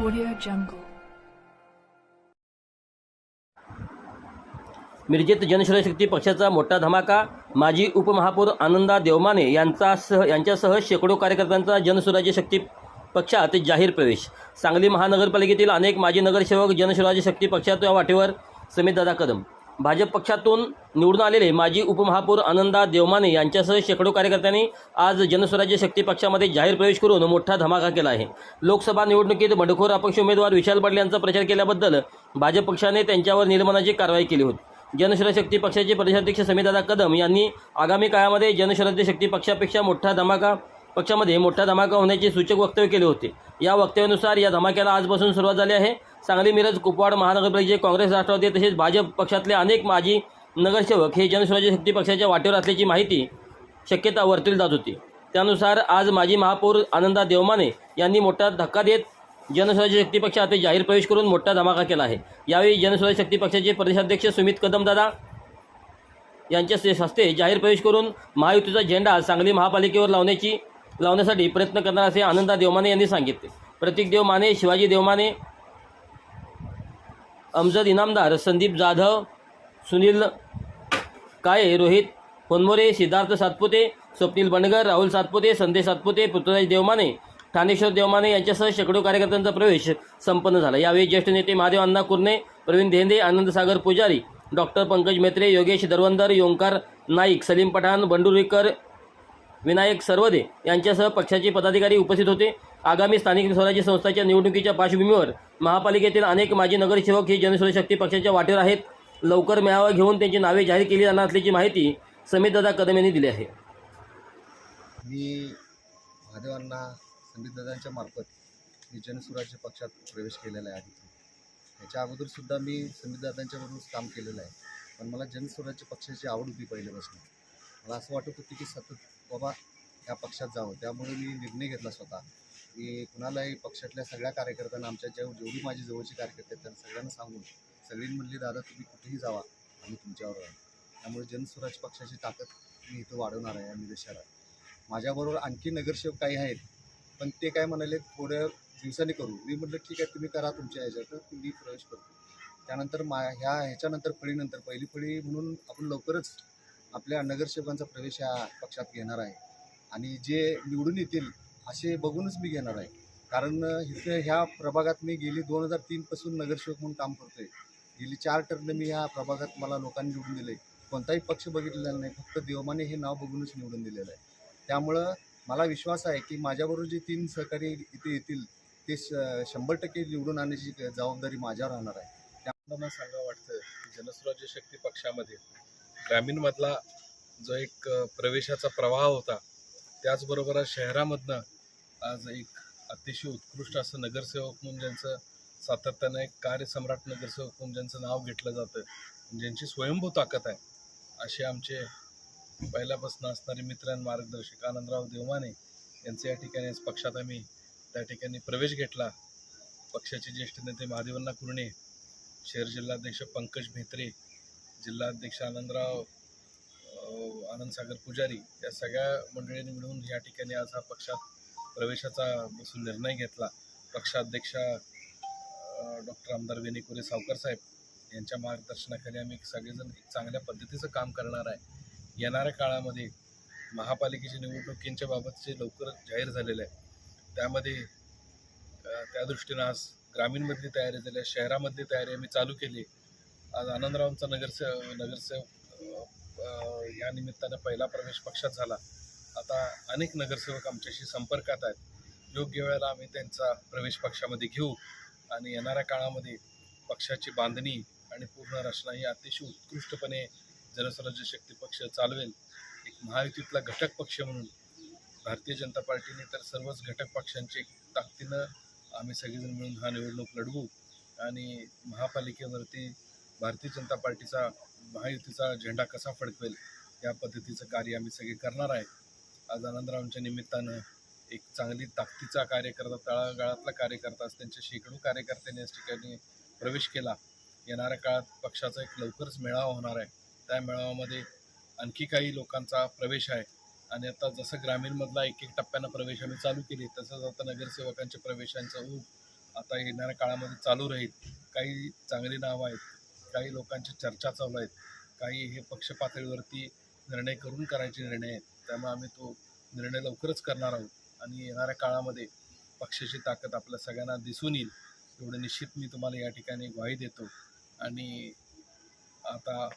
मिरजेत Jungle. शक्ती पक्षाचा मोठा धमाका माजी उपमहापौर आनंदा देवमाने यांचासह यांच्यासह शेकडो कार्यकर्त्यांचा जनसुराज्य शक्ती पक्षात जाहीर प्रवेश सांगली महानगरपालिकेतील अनेक माजी नगरसेवक जनसुराज्य शक्ती पक्षात वाटेवर समित दादा कदम भाजप पक्षातून निवडून आलेले माजी उपमहापौर आनंदा देवमाने यांच्यासह शेकडो कार्यकर्त्यांनी आज जनस्वराज्य शक्ती पक्षामध्ये जाहीर प्रवेश करून मोठा धमाका केला आहे. लोकसभा निवडणुकीत बंडखोर अपक्ष उमेदवार विशाल बडले यांचा प्रचार केल्याबद्दल भाजप पक्षाने त्यांच्यावर निलंबनाची कारवाई केली होती. जनस्वराज्य शक्ती पक्षाचे प्रदेशाध्यक्ष समितदादा कदम यांनी आगामी काळामध्ये जनस्वराज्य शक्ती पक्षापेक्षा मोठा धमाका पक्षामध्ये मोठा धमाका होण्याचे सूचक वक्तव्य केले होते. या वक्तव्यानुसार या धमाक्याला आजपासून सुरुवात झाली आहे. सांगली मिरज कुपवाड महानगरपालिकेचे काँग्रेस राष्ट्रवादी तसेच भाजप पक्षातले अनेक माजी नगरसेवक हे जनसुराज्य शक्ती पक्षाच्या वाटेवर असल्याची माहिती शक्यता वर्तवली जात होती. त्यानुसार आज माजी महापौर आनंदा देवमाने यांनी मोठा धक्का देत जनसुराज्य शक्ती पक्षात जाहीर प्रवेश करून मोठा धमाका केला आहे. यावेळी जनसुराज्य शक्ती पक्षाचे प्रदेशाध्यक्ष सुमित कदमदादा यांच्या हस्ते जाहीर प्रवेश करून महायुतीचा झेंडा सांगली महापालिकेवर लावण्याची लावण्यासाठी प्रयत्न करणार असे आनंदा देवमाने यांनी सांगितले. प्रतीक देवमाने शिवाजी देवमाने अमजद इनामदार संदीप जाधव सुनील काळे रोहित होनमोरे सिद्धार्थ सातपुते स्वप्नील बंडगर राहुल सातपुते संदेश सातपुते पृथ्वीराज देवमाने ठाणेश्वर देवमाने यांच्यासह शेकडो कार्यकर्त्यांचा प्रवेश संपन्न झाला. यावेळी ज्येष्ठ नेते महादेव अण्णा कुर्णे प्रवीण धेंदे आनंदसागर पुजारी डॉक्टर पंकज मेत्रे योगेश दरवंदर योंकार नाईक सलीम पठाण बंडुरीकर विनायक सर्वदे यांच्यासह पक्षाचे पदाधिकारी उपस्थित होते. आगामी स्थानिक स्वराज्य संस्थांच्या निवडणुकीच्या पार्श्वभूमीवर महापालिकेतील अनेक माजी नगरसेवक हे जनसुरक्षा शक्ती पक्षाच्या वाटेवर आहेत. लवकर मेळावा घेऊन त्यांची नावे जाहीर केली जाणार असल्याची माहिती समितदादा कदम यांनी दिली आहे. मी महादेवांना संदीपदादांच्या मार्फत मी जनसुराज्य पक्षात प्रवेश केलेला आहे. आधी याच्या अगोदरसुद्धा मी संदीपदादांच्याबरोबरच काम केलेलं आहे. पण मला जनस्वराज्य पक्षाची आवड होती पहिल्यापासून. मला असं वाटत होतं की सतत बाबा या पक्षात जावं. त्यामुळे मी निर्णय घेतला स्वतः. की कुणालाही पक्षातल्या सगळ्या कार्यकर्त्यांना आमच्या जेव जेवढी माझी जवळची कार्यकर्ते आहेत त्यांना सगळ्यांना सांगून सगळी म्हणली दादा तुम्ही कुठेही जावा आम्ही तुमच्यावर आहे त्यामुळे जनस्वराज पक्षाची ताकद मी इथं वाढवणार आहे या निदेशाला माझ्याबरोबर आणखी नगरसेवक काही आहेत पण ते काय म्हणाले थोड्या दिवसांनी करू. मी म्हटलं ठीक आहे तुम्ही करा तुमच्या ह्याच्यात मी प्रवेश करतो. त्यानंतर मा ह्या ह्याच्यानंतर फळीनंतर पहिली फळी म्हणून आपण लवकरच आपल्या नगरसेवकांचा प्रवेश ह्या पक्षात घेणार आहे. आणि जे निवडून येतील असे बघूनच मी घेणार आहे. कारण इथं ह्या प्रभागात मी गेली दोन हजार तीनपासून नगरसेवक म्हणून काम करतोय. गेली चार टर्न मी ह्या प्रभागात मला लोकांनी निवडून दिले कोणताही पक्ष बघितलेला नाही. फक्त देवमाने हे नाव बघूनच निवडून दिलेलं आहे. त्यामुळं मला विश्वास आहे की माझ्याबरोबर जे तीन सहकारी इथे येतील ते श- शंभर टक्के निवडून आणण्याची जबाबदारी माझ्यावर राहणार आहे. मला सांगा वाटतं की जनस्वराज्य शक्ती पक्षामध्ये ग्रामीणमधला जो एक प्रवेशाचा प्रवाह होता त्याचबरोबर आज शहरामधनं आज एक अतिशय उत्कृष्ट असं नगरसेवक म्हणून ज्यांचं सातत्यानं एक कार्यसम्राट नगरसेवक म्हणून ज्यांचं नाव घेतलं जातं ज्यांची स्वयंभू ताकद आहे असे आमचे पहिल्यापासून असणारे मित्र आणि मार्गदर्शक आनंदराव देवमाने यांचे या ठिकाणी आज पक्षात आम्ही त्या ठिकाणी प्रवेश घेतला. पक्षाचे ज्येष्ठ नेते महादेवन्ना कुर्णे शहर जिल्हाध्यक्ष पंकज म्हेत्रे जिल्हाध्यक्ष आनंदराव आनंद आनंदसागर पुजारी या सगळ्या मंडळींनी मिळून या ठिकाणी आज हा पक्षात प्रवेशाचा बसून निर्णय घेतला. पक्षाध्यक्ष डॉक्टर आमदार वेणेकुरे सावकर साहेब यांच्या मार्गदर्शनाखाली आम्ही सगळेजण एक चांगल्या पद्धतीचं काम करणार आहे. येणाऱ्या काळामध्ये महापालिकेच्या निवडणुकींच्या बाबतचे लवकर जाहीर झालेलं आहे. त्यामध्ये त्या दृष्टीनं आज ग्रामीणमधली तयारी झाली आहे शहरामधली तयारी आम्ही चालू केली आज आनंदरावांचा नगरसे नगरसेवक या निमित्तानं पहिला प्रवेश पक्षात झाला. आता अनेक नगरसेवक आमच्याशी संपर्कात आहेत. योग्य वेळेला आम्ही त्यांचा प्रवेश पक्षामध्ये घेऊ आणि येणाऱ्या काळामध्ये पक्षाची बांधणी आणि पूर्ण रचना ही अतिशय उत्कृष्टपणे जनस्वराज्य शक्ती पक्ष चालवेल. एक महायुतीतला घटक पक्ष म्हणून भारतीय जनता पार्टीने तर सर्वच घटक पक्षांची ताकदीनं आम्ही सगळेजण मिळून हा निवडणूक लढवू आणि महापालिकेवरती भारतीय जनता पार्टीचा महायुतीचा झेंडा कसा फडकवेल या पद्धतीचं कार्य आम्ही सगळे करणार आहे. आज आनंदरावांच्या निमित्तानं एक चांगली ताकदीचा कार्यकर्ता तळागाळातला कार्यकर्ता आज त्यांच्या शेकडो कार्यकर्त्यांनी याच ठिकाणी प्रवेश केला. येणाऱ्या काळात पक्षाचा एक लवकरच मेळावा होणार आहे. त्या मेळाव्यामध्ये आणखी काही लोकांचा प्रवेश आहे. आणि आता जसं ग्रामीणमधला एक एक टप्प्यानं प्रवेश आम्ही चालू केली तसंच आता नगरसेवकांच्या प्रवेशांचा ऊब आता येणाऱ्या काळामध्ये चालू राहील. काही चांगली नावं आहेत. काही लोकांच्या चर्चा चालू आहेत. काही हे पक्ष पातळीवरती निर्णय करून करायचे निर्णय आहेत. त्यामुळे आम्ही तो निर्णय लवकरच करणार आहोत. आणि येणाऱ्या काळामध्ये पक्षाची ताकद आपल्या सगळ्यांना दिसून येईल. एवढं निश्चित मी तुम्हाला या ठिकाणी ग्वाही देतो. आणि आता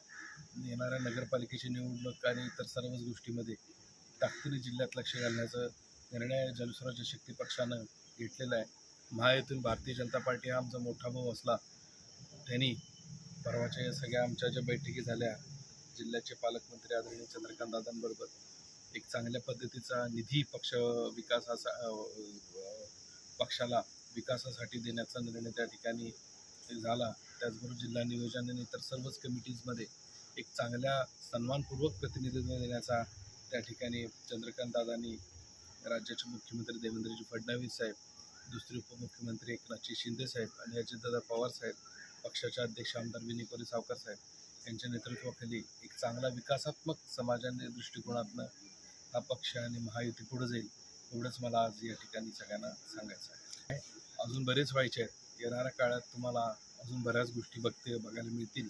येणाऱ्या नगरपालिकेची निवडणूक आणि इतर सर्वच गोष्टीमध्ये ताकदीने जिल्ह्यात लक्ष घालण्याचं निर्णय जनस्वराज्य शक्ती पक्षानं घेतलेला आहे. महायुतीतून भारतीय जनता पार्टी हा आमचा मोठा भाऊ असला त्यांनी परवाच्या या सगळ्या आमच्या ज्या बैठकी झाल्या जिल्ह्याचे पालकमंत्री आदरणीय चंद्रकांत दादांबरोबर एक चांगल्या पद्धतीचा निधी पक्ष विकासाचा पक्षाला विकासासाठी देण्याचा निर्णय त्या ठिकाणी झाला. त्याचबरोबर जिल्हा नियोजन आणि इतर सर्वच कमिटीजमध्ये एक चांगल्या सन्मानपूर्वक प्रतिनिधित्व देण्याचा त्या ठिकाणी चंद्रकांत दादांनी राज्याचे मुख्यमंत्री देवेंद्रजी फडणवीस साहेब दुसरे उपमुख्यमंत्री एकनाथजी शिंदे साहेब आणि अजितदादा पवार साहेब पक्षाचे अध्यक्ष आमदार विनय कोरे सावकर साहेब यांच्या नेतृत्वाखाली एक चांगला विकासात्मक समाजाने दृष्टिकोनातनं हा पक्ष आणि महायुती पुढे जाईल एवढंच मला आज या ठिकाणी सगळ्यांना सांगायचं आहे. अजून बरेच व्हायचे आहेत. येणाऱ्या काळात तुम्हाला अजून बऱ्याच गोष्टी बघते बघायला मिळतील.